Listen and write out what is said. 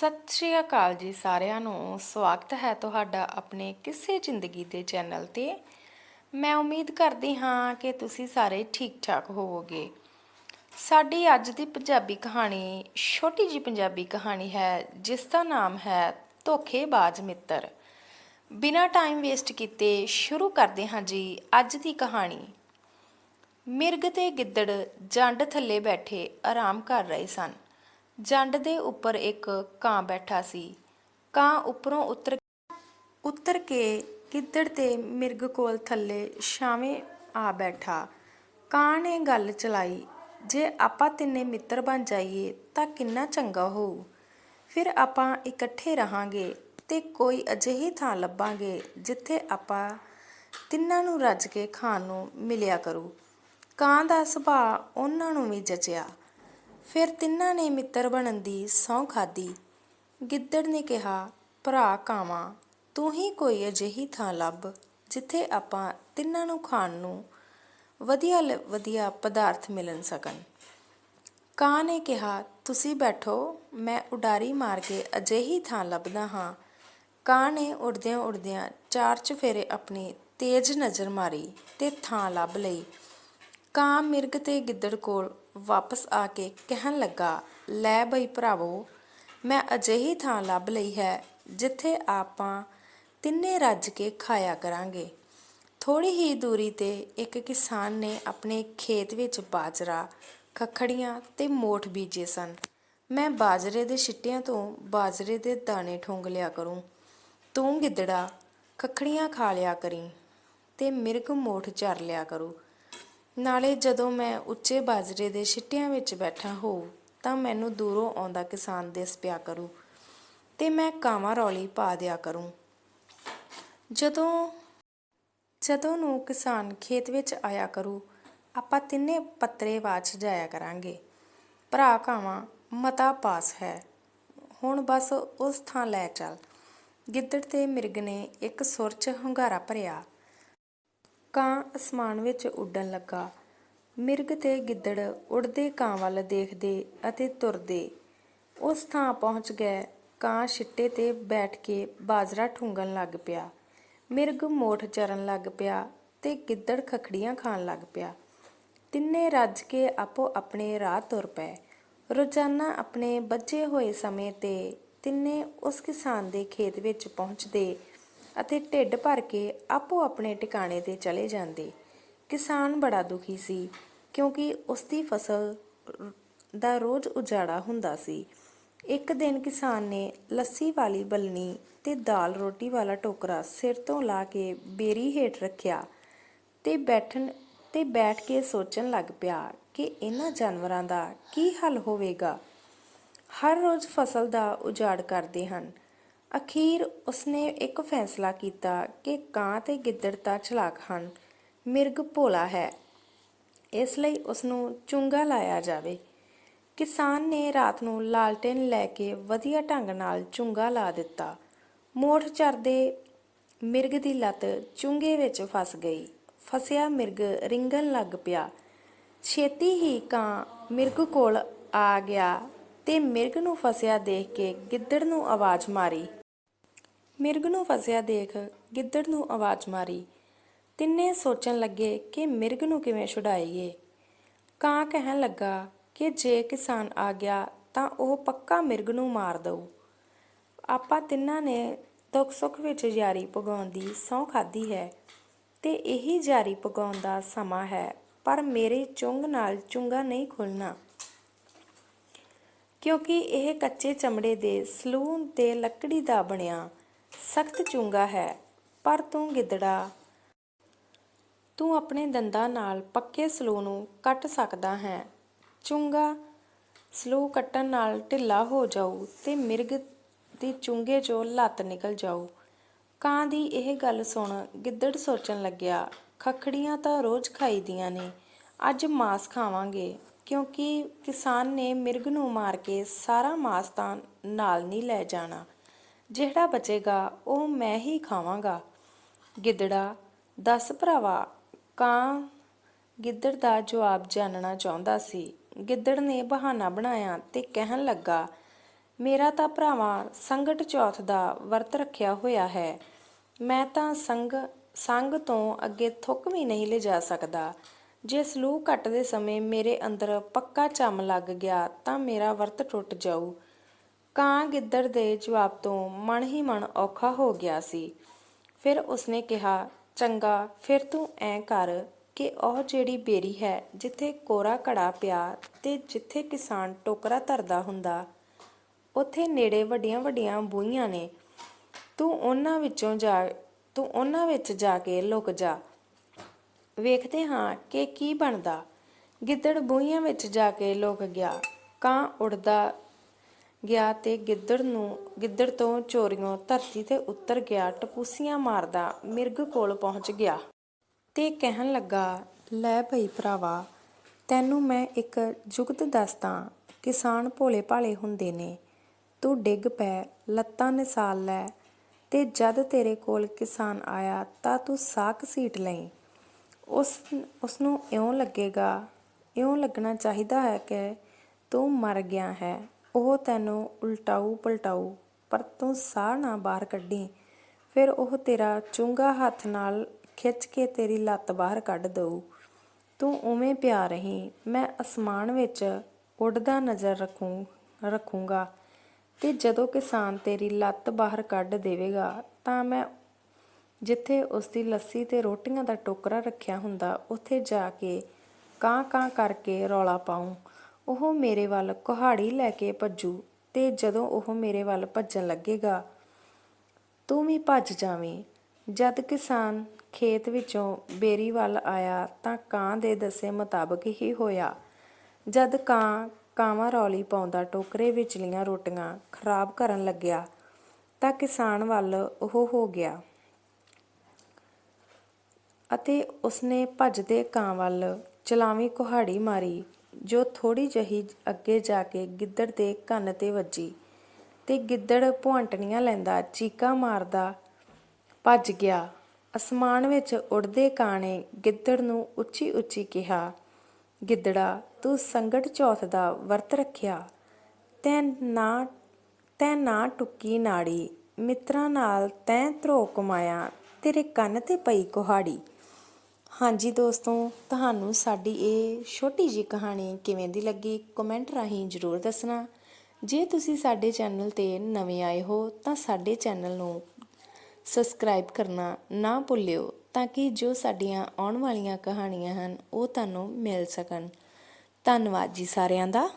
ਸਤਿ ਸ਼੍ਰੀ ਅਕਾਲ ਜੀ ਸਾਰਿਆਂ ਨੂੰ। ਸਵਾਗਤ ਹੈ ਤੁਹਾਡਾ ਆਪਣੇ ਕਿਸੇ ਜ਼ਿੰਦਗੀ ਦੇ ਚੈਨਲ ਤੇ। ਮੈਂ ਉਮੀਦ ਕਰਦੀ ਹਾਂ ਕਿ ਤੁਸੀਂ ਸਾਰੇ ਠੀਕ ਠਾਕ ਹੋਵੋਗੇ। ਸਾਡੀ ਅੱਜ ਦੀ ਪੰਜਾਬੀ ਕਹਾਣੀ ਛੋਟੀ ਜੀ ਪੰਜਾਬੀ ਕਹਾਣੀ ਹੈ, ਜਿਸ ਦਾ ਨਾਮ ਹੈ ਧੋਖੇਬਾਜ਼ ਮਿੱਤਰ। ਬਿਨਾਂ ਟਾਈਮ ਵੇਸਟ ਕੀਤੇ ਸ਼ੁਰੂ ਕਰਦੇ ਹਾਂ ਜੀ ਅੱਜ ਦੀ ਕਹਾਣੀ। ਮਿਰਗ ਤੇ ਗਿੱਦੜ ਜੰਡ ਥੱਲੇ ਬੈਠੇ ਆਰਾਮ ਕਰ ਰਹੇ ਸਨ। ਜੰਡ ਦੇ ਉੱਪਰ ਇੱਕ ਕਾਂ ਬੈਠਾ ਸੀ। ਕਾਂ ਉੱਪਰੋਂ ਉਤਰ ਉਤਰ ਕੇ ਗਿੱਦੜ ਤੇ ਮਿਰਗ ਕੋਲ ਥੱਲੇ ਛਾਵੇਂ ਆ ਬੈਠਾ। ਕਾਂ ਨੇ ਗੱਲ ਚਲਾਈ, ਜੇ ਆਪਾਂ ਤਿੰਨੇ ਮਿੱਤਰ ਬਣ ਜਾਈਏ ਤਾਂ ਕਿੰਨਾ ਚੰਗਾ ਹੋਊ। ਫਿਰ ਆਪਾਂ ਇਕੱਠੇ ਰਹਾਂਗੇ ਤੇ ਕੋਈ ਅਜਿਹੀ ਥਾਂ ਲੱਭਾਂਗੇ ਜਿੱਥੇ ਆਪਾਂ ਤਿੰਨਾਂ ਨੂੰ ਰੱਜ ਕੇ ਖਾਣ ਨੂੰ ਮਿਲਿਆ ਕਰੂ। ਕਾਂ ਦਾ ਸੁਭਾਅ ਉਹਨਾਂ ਨੂੰ ਵੀ ਜਚਿਆ। ਫਿਰ ਤਿੰਨਾਂ ਨੇ ਮਿੱਤਰ ਬਣਨ ਦੀ ਸਹੁੰ ਖਾਧੀ। ਗਿੱਦੜ ਨੇ ਕਿਹਾ, ਭਰਾ ਕਾਵਾਂ, ਤੂੰ ਹੀ ਕੋਈ ਅਜਿਹੀ ਥਾਂ ਲੱਭ ਜਿੱਥੇ ਆਪਾਂ ਤਿੰਨਾਂ ਨੂੰ ਖਾਣ ਨੂੰ ਵਧੀਆ ਲ- ਵਧੀਆ ਪਦਾਰਥ ਮਿਲਣ ਸਕਣ। ਕਾਂ ਨੇ ਕਿਹਾ, ਤੁਸੀਂ ਬੈਠੋ, ਮੈਂ ਉਡਾਰੀ ਮਾਰ ਕੇ ਅਜਿਹੀ ਥਾਂ ਲੱਭਦਾ ਹਾਂ। ਕਾਂ ਨੇ ਉੜਦਿਆਂ ਉੜਦਿਆਂ ਚਾਰ ਚੁਫੇਰੇ ਆਪਣੀ ਤੇਜ਼ ਨਜ਼ਰ ਮਾਰੀ ਤੇ ਥਾਂ ਲੱਭ ਲਈ। ਕਾਂ ਮਿਰਗ ਤੇ ਗਿੱਦੜ ਕੋਲ ਵਾਪਸ ਆ ਕੇ ਕਹਿਣ ਲੱਗਾ, ਲੈ ਬਈ ਭਰਾਵੋ, ਮੈਂ ਅਜਿਹੀ ਥਾਂ ਲੱਭ ਲਈ ਹੈ ਜਿੱਥੇ ਆਪਾਂ ਤਿੰਨੇ ਰੱਜ ਕੇ ਖਾਇਆ ਕਰਾਂਗੇ। ਥੋੜੀ ਹੀ ਦੂਰੀ ਤੇ ਇੱਕ ਕਿਸਾਨ ਨੇ ਆਪਣੇ ਖੇਤ ਵਿੱਚ ਬਾਜਰਾ, ਖੱਖੜੀਆਂ ਤੇ ਮੋਠ ਬੀਜੇ ਸਨ। ਮੈਂ ਬਾਜਰੇ ਦੇ ਛਿੱਟਿਆਂ ਤੋਂ ਬਾਜਰੇ ਦੇ ਦਾਣੇ ਠੋਂਗ ਲਿਆ ਕਰੂੰ। ਤੂੰ ਗਿੱਦੜਾ, ਖੱਖੜੀਆਂ ਖਾ ਲਿਆ ਕਰੀਂ ਤੇ ਮਿਰਗ ਮੋਠ ਚਰ ਲਿਆ ਕਰੂ। ਨਾਲੇ ਜਦੋਂ ਮੈਂ ਉੱਚੇ ਬਾਜਰੇ ਦੇ ਛਿੱਟਿਆਂ ਵਿੱਚ ਬੈਠਾ ਹੋਊ, ਤਾਂ ਮੈਨੂੰ ਦੂਰੋਂ ਆਉਂਦਾ ਕਿਸਾਨ ਦਿਸ ਪਿਆ ਕਰੂ ਤੇ ਮੈਂ ਕਾਵਾਂ ਰੌਲੀ ਪਾ ਦਿਆ ਕਰੂੰ। ਜਦੋਂ ਜਦੋਂ ਨੂੰ ਕਿਸਾਨ ਖੇਤ ਵਿੱਚ ਆਇਆ ਕਰੂ, ਆਪਾਂ ਤਿੰਨੇ ਪੱਤਰੇ ਵਾਚ ਜਾਇਆ ਕਰਾਂਗੇ। ਭਰਾ ਕਾਵਾਂ, ਮਤਾ ਪਾਸ ਹੈ। ਹੁਣ ਬਸ ਉਸ ਥਾਂ ਲੈ ਚੱਲ। ਗਿੱਦੜ ਤੇ ਮਿਰਗ ਨੇ ਇੱਕ ਸੁਰ 'ਚ ਹੁੰਗਾਰਾ ਭਰਿਆ। ਕਾਂ ਅਸਮਾਨ ਵਿੱਚ ਉੱਡਣ ਲੱਗਾ। ਮਿਰਗ ਤੇ ਗਿੱਦੜ ਉੱਡਦੇ ਕਾਂ ਵੱਲ ਦੇਖਦੇ ਅਤੇ ਤੁਰਦੇ। ਉਸ ਥਾਂ ਪਹੁੰਚ ਗਏ। ਕਾਂ ਛਿੱਟੇ ਤੇ ਬੈਠ ਕੇ ਬਾਜਰਾ ਠੁੰਗਣ ਲੱਗ ਪਿਆ। ਮਿਰਗ ਮੋਠ ਚਰਨ ਲੱਗ ਪਿਆ ਤੇ ਗਿੱਦੜ ਖੱਖੜੀਆਂ ਖਾਣ ਲੱਗ ਪਿਆ। ਤਿੰਨੇ ਰੱਜ ਕੇ ਆਪੋ ਆਪਣੇ ਰਾਹ ਤੁਰ ਪਏ। ਰੋਜ਼ਾਨਾ ਆਪਣੇ ਬੱਝੇ ਹੋਏ ਸਮੇਂ ਤੇ ਤਿੰਨੇ ਉਸ ਕਿਸਾਨ ਦੇ ਖੇਤ ਵਿੱਚ ਪਹੁੰਚਦੇ ਅਤੇ ਢਿੱਡ ਭਰ ਕੇ ਆਪੋ ਆਪਣੇ ਟਿਕਾਣੇ ਤੇ ਚਲੇ ਜਾਂਦੇ। ਕਿਸਾਨ ਬੜਾ ਦੁਖੀ ਸੀ, ਕਿਉਂਕਿ ਉਸ ਦੀ ਫਸਲ ਦਾ ਰੋਜ਼ ਉਜਾੜਾ ਹੁੰਦਾ ਸੀ। ਇੱਕ ਦਿਨ ਕਿਸਾਨ ਨੇ ਲੱਸੀ ਵਾਲੀ ਬਲਣੀ ਤੇ ਦਾਲ ਰੋਟੀ ਵਾਲਾ ਟੋਕਰਾ ਸਿਰ ਤੋਂ ਲਾ ਕੇ ਬੇਰੀ ਹੇਠ ਰੱਖਿਆ ਤੇ ਬੈਠਣ, ਤੇ ਬੈਠ ਕੇ ਸੋਚਣ ਲੱਗ ਪਿਆ ਕਿ ਇਹਨਾਂ ਜਾਨਵਰਾਂ ਦਾ ਕੀ ਹੱਲ ਹੋਵੇਗਾ। ਹਰ ਰੋਜ਼ ਫਸਲ ਦਾ ਉਜਾੜ ਕਰਦੇ ਹਨ। ਅਖੀਰ ਉਸਨੇ ਇੱਕ ਫੈਸਲਾ ਕੀਤਾ ਕਿ ਕਾਂ ਤੇ ਗਿੱਦੜ ਤਾਂ ਚਲਾਕ ਹਨ। ਮਿਰਗ ਭੋਲਾ ਹੈ। ਇਸ ਲਈ ਉਸਨੂੰ ਚੁੰਗਾ ਲਾਇਆ ਜਾਵੇ। ਕਿਸਾਨ ਨੇ ਰਾਤ ਨੂੰ ਲਾਲਟੇਨ ਲੈ ਕੇ ਵਧੀਆ ਢੰਗ ਨਾਲ ਚੁੰਗਾ ਲਾ ਦਿੱਤਾ। ਮੋਠ ਚਰਦੇ ਮਿਰਗ ਦੀ ਲੱਤ ਚੁੰਗੇ ਵਿੱਚ ਫਸ ਗਈ। ਫਸਿਆ ਮਿਰਗ ਰਿੰਗਣ ਲੱਗ ਪਿਆ। ਛੇਤੀ ਹੀ ਕਾਂ ਮਿਰਗ ਕੋਲ ਆ ਗਿਆ ਤੇ ਮਿਰਗ ਨੂੰ ਫਸਿਆ ਦੇਖ ਕੇ ਗਿੱਦੜ ਨੂੰ ਆਵਾਜ਼ ਮਾਰੀ। ਮਿਰਗ ਨੂੰ ਫਸਿਆ ਦੇਖ ਗਿੱਦੜ ਨੂੰ ਆਵਾਜ਼ ਮਾਰੀ। ਤਿੰਨੇ ਸੋਚਣ ਲੱਗੇ ਕਿ ਮਿਰਗ ਨੂੰ ਕਿਵੇਂ ਛੁਡਾਈਏ। ਕਾਂ ਕਹਿਣ ਲੱਗਾ ਕਿ ਜੇ ਕਿਸਾਨ ਆ ਗਿਆ ਤਾਂ ਉਹ ਪੱਕਾ ਮਿਰਗ ਨੂੰ ਮਾਰ ਦਊ। ਆਪਾਂ ਤਿੰਨਾਂ ਨੇ ਦੁੱਖ ਸੁੱਖ ਵਿੱਚ ਯਾਰੀ ਪਗਾਉਣ ਦੀ ਸਹੁੰ ਖਾਦੀ ਹੈ ਤੇ ਇਹੀ ਯਾਰੀ ਪਗਾਉਣ ਦਾ ਸਮਾਂ ਹੈ, ਪਰ ਮੇਰੇ ਚੁੰਗ ਨਾਲ ਚੁੰਗਾ ਨਹੀਂ ਖੁੱਲਣਾ ਕਿਉਂਕਿ ਇਹ ਕੱਚੇ ਚਮੜੇ ਦੇ ਸਲੂਨ ਤੇ ਲੱਕੜੀ ਦਾ ਬਣਿਆ ਸਖਤ ਚੁੰਗਾ ਹੈ, ਪਰ ਤੂੰ ਗਿੱਦੜਾ। ਤੂੰ ਆਪਣੇ ਦੰਦਾਂ ਨਾਲ ਪੱਕੇ ਸਲੂ ਨੂੰ ਕੱਟ ਸਕਦਾ ਹੈ। ਚੁੰਗਾ ਸਲੂ ਕੱਟਣ ਨਾਲ ਢਿੱਲਾ ਹੋ ਜਾਊ ਤੇ ਮਿਰਗ ਦੀ ਚੁੰਗੇ 'ਚੋਂ ਲੱਤ ਨਿਕਲ ਜਾਊ। ਕਾਂ ਦੀ ਇਹ ਗੱਲ ਸੁਣ ਗਿੱਦੜ ਸੋਚਣ ਲੱਗਿਆ, ਖਖੜੀਆਂ ਤਾਂ ਰੋਜ਼ ਖਾਈਦੀਆਂ ਨੇ, ਅੱਜ ਮਾਸ ਖਾਵਾਂਗੇ, ਕਿਉਂਕਿ ਕਿਸਾਨ ਨੇ ਮਿਰਗ ਨੂੰ ਮਾਰ ਕੇ ਸਾਰਾ ਮਾਸ ਤਾਂ ਨਾਲ ਨਹੀਂ ਲੈ ਜਾਣਾ। ਜਿਹੜਾ ਬਚੇਗਾ, ਉਹ ਮੈਂ ਹੀ ਖਾਵਾਂਗਾ। ਗਿੱਦੜਾ, ਦਸ ਭਰਾਵਾ, ਕਾਂ ਗਿੱਦੜ ਦਾ ਜਵਾਬ ਜਾਣਨਾ ਚਾਹੁੰਦਾ ਸੀ। ਗਿੱਦੜ ਨੇ ਬਹਾਨਾ ਬਣਾਇਆ ਤੇ ਕਹਿਣ ਲੱਗਾ, ਮੇਰਾ ਤਾਂ ਭਰਾਵਾ, ਸੰਗਟ ਚੌਥ ਦਾ ਵਰਤ ਰੱਖਿਆ ਹੋਇਆ ਹੈ। ਮੈਂ ਤਾਂ ਸੰਗ ਸੰਗ ਤੋਂ ਅੱਗੇ ਥੁੱਕ ਵੀ ਨਹੀਂ ਲਿਜਾ ਸਕਦਾ। ਜੇ ਸਲੂਕ ਕੱਟਦੇ ਸਮੇਂ ਮੇਰੇ ਅੰਦਰ ਪੱਕਾ ਚੰਮ ਲੱਗ ਗਿਆ, ਤਾਂ ਮੇਰਾ ਵਰਤ ਟੁੱਟ ਜਾਊ। ਕਾਂ ਗਿੱਦੜ ਦੇ ਜਵਾਬ ਤੋਂ ਮਨ ਹੀ ਮਨ ਔਖਾ ਹੋ ਗਿਆ ਸੀ। ਫਿਰ ਉਸਨੇ ਕਿਹਾ, ਚੰਗਾ, ਫਿਰ ਤੂੰ ਐਂ ਕਰ ਕਿ ਉਹ ਜਿਹੜੀ ਬੇਰੀ ਹੈ ਜਿੱਥੇ ਕੋਰਾ ਘੜਾ ਪਿਆ ਤੇ ਜਿੱਥੇ ਕਿਸਾਨ ਟੋਕਰਾ ਧਰਦਾ ਹੁੰਦਾ, ਉੱਥੇ ਨੇੜੇ ਵੱਡੀਆਂ ਵੱਡੀਆਂ ਬੂਹੀਆਂ ਨੇ। ਤੂੰ ਉਹਨਾਂ ਵਿੱਚੋਂ ਜਾ, ਤੂੰ ਉਹਨਾਂ ਵਿੱਚ ਜਾ ਕੇ ਲੁਕ ਜਾ। ਵੇਖਦੇ ਹਾਂ ਕਿ ਕੀ ਬਣਦਾ। ਗਿੱਦੜ ਬੂਹੀਆਂ ਵਿੱਚ ਜਾ ਕੇ ਲੁਕ ਗਿਆ। ਕਾਂ ਉੜਦਾ ਗਿਆ ਤੇ ਗਿੱਦੜ ਨੂੰ, ਗਿੱਦੜ ਤੋਂ ਚੋਰੀਆਂ ਧਰਤੀ ਤੇ ਉਤਰ ਗਿਆ, ਟਪੂਸੀਆਂ ਮਾਰਦਾ ਮਿਰਗ ਕੋਲ ਪਹੁੰਚ ਗਿਆ। ਤੇ ਕਹਿਣ ਲੱਗਾ, ਲੈ ਭਈ ਭਰਾਵਾ, ਤੈਨੂੰ ਮੈਂ ਇੱਕ ਜੁਗਤ ਦੱਸਦਾ, ਕਿਸਾਨ ਭੋਲੇ ਭਾਲੇ ਹੁੰਦੇ ਨੇ। ਤੂੰ ਡਿੱਗ ਪੈ, ਲੱਤਾਂ ਨਿਸਾਲ ਲੈ, ਤੇ ਜਦ ਤੇਰੇ ਕੋਲ ਕਿਸਾਨ ਆਇਆ ਤਾਂ ਤੂੰ ਸਾਕ ਸੀਟ ਲਈ। ਉਸ ਉਸ ਨੂੰ ਇਉਂ ਲੱਗੇਗਾ, ਇਉਂ ਲੱਗਣਾ ਚਾਹੀਦਾ ਹੈ ਕਿ ਤੂੰ ਮਰ ਗਿਆ ਹੈ। ਉਹ ਤੈਨੂੰ ਉਲਟਾਊ ਪਲਟਾਊ, ਪਰ ਤੂੰ ਸਾਹ ਨਾ ਬਾਹਰ ਕੱਢੀ। ਫਿਰ ਉਹ ਤੇਰਾ ਚੁੰਗਾ ਹੱਥ ਨਾਲ ਖਿੱਚ ਕੇ ਤੇਰੀ ਲੱਤ ਬਾਹਰ ਕੱਢ ਦਊ। ਤੂੰ ਉਵੇਂ ਪਿਆ ਰਹੀਂ, ਮੈਂ ਅਸਮਾਨ ਵਿੱਚ ਉੱਡਦਾ ਨਜ਼ਰ ਰੱਖੂੰ, ਰੱਖੂੰਗਾ। ਤੇ ਜਦੋਂ ਕਿਸਾਨ ਤੇਰੀ ਲੱਤ ਬਾਹਰ ਕੱਢ ਦੇਵੇਗਾ, ਤਾਂ ਮੈਂ ਜਿੱਥੇ ਉਸ ਦੀ ਲੱਸੀ ਤੇ ਰੋਟੀਆਂ ਦਾ ਟੋਕਰਾ ਰੱਖਿਆ ਹੁੰਦਾ, ਉੱਥੇ ਜਾ ਕੇ ਕਾਂ ਕਾਂ ਕਰਕੇ ਰੌਲਾ ਪਾਉਂ ਉਹ ਮੇਰੇ ਵੱਲ ਕੁਹਾੜੀ ਲੈ ਕੇ ਭੱਜੂ ਤੇ ਜਦੋਂ ਉਹ ਮੇਰੇ ਵੱਲ ਭੱਜਣ ਲੱਗੇਗਾ, ਤੂੰ ਵੀ ਭੱਜ ਜਾਵੇਂ। ਜਦ ਕਿਸਾਨ ਖੇਤ ਵਿੱਚੋਂ ਬੇਰੀ ਵੱਲ ਆਇਆ ਤਾਂ ਕਾਂ ਦੇ ਦੱਸੇ ਮੁਤਾਬਕ ਹੀ ਹੋਇਆ। ਜਦ ਕਾਂ ਕਾਵਾਂ ਰੌਲੀ ਪਾਉਂਦਾ ਟੋਕਰੇ ਵਿਚਲੀਆਂ ਰੋਟੀਆਂ ਖਰਾਬ ਕਰਨ ਲੱਗਿਆ ਤਾਂ ਕਿਸਾਨ ਵੱਲ ਉਹ ਹੋ ਗਿਆ। ਅਤੇ ਉਸਨੇ ਭੱਜਦੇ ਕਾਂ ਵੱਲ ਚਲਾਵੀਂ ਕੁਹਾੜੀ ਮਾਰੀ। ਜੋ ਥੋੜੀ ਜਹੀ ਅੱਗੇ ਜਾ ਕੇ ਗਿੱਦੜ ਦੇ ਕੰਨ ਤੇ ਵੱਜੀ ਤੇ ਗਿੱਦੜ ਭੁਆਂਟਣੀਆਂ ਲੈਂਦਾ ਚੀਕਾ ਮਾਰਦਾ ਭੱਜ ਗਿਆ। ਅਸਮਾਨ ਵਿੱਚ ਉੜਦੇ ਕਾਂ ਨੇ ਗਿੱਦੜ ਨੂੰ ਉੱਚੀ ਉੱਚੀ ਕਿਹਾ, ਗਿੱਦੜਾ, ਤੂੰ ਸੰਗਟ ਚੌਥ ਦਾ ਵਰਤ ਰੱਖਿਆ। ਤੈਂ ਨਾ ਤੈ ਨਾ ਟੁੱਕੀ ਨਾੜੀ, ਮਿੱਤਰਾਂ ਨਾਲ ਤੈਂ ਧਰੋ ਕਮਾਇਆ, ਤੇਰੇ ਕੰਨ ਤੇ ਪਈ ਕੁਹਾੜੀ। ਹਾਂਜੀ ਦੋਸਤੋ, ਤੁਹਾਨੂੰ ਸਾਡੀ ਇਹ ਛੋਟੀ ਜੀ ਕਹਾਣੀ ਕਿਵੇਂ ਦੀ ਲੱਗੀ ਕਮੈਂਟ ਰਾਹੀਂ ਜਰੂਰ ਦੱਸਣਾ। ਜੇ ਤੁਸੀਂ ਸਾਡੇ ਚੈਨਲ ਤੇ ਨਵੇਂ ਆਏ ਹੋ, ਤਾਂ ਸਾਡੇ ਚੈਨਲ ਨੂੰ ਸਬਸਕ੍ਰਾਈਬ ਕਰਨਾ ਨਾ ਭੁੱਲਿਓ, ਤਾਂ ਕਿ ਜੋ ਸਾਡੀਆਂ ਆਉਣ ਵਾਲੀਆਂ ਕਹਾਣੀਆਂ ਹਨ, ਉਹ ਤੁਹਾਨੂੰ ਮਿਲ ਸਕਣ। ਧੰਨਵਾਦ ਜੀ ਸਾਰਿਆਂ ਦਾ।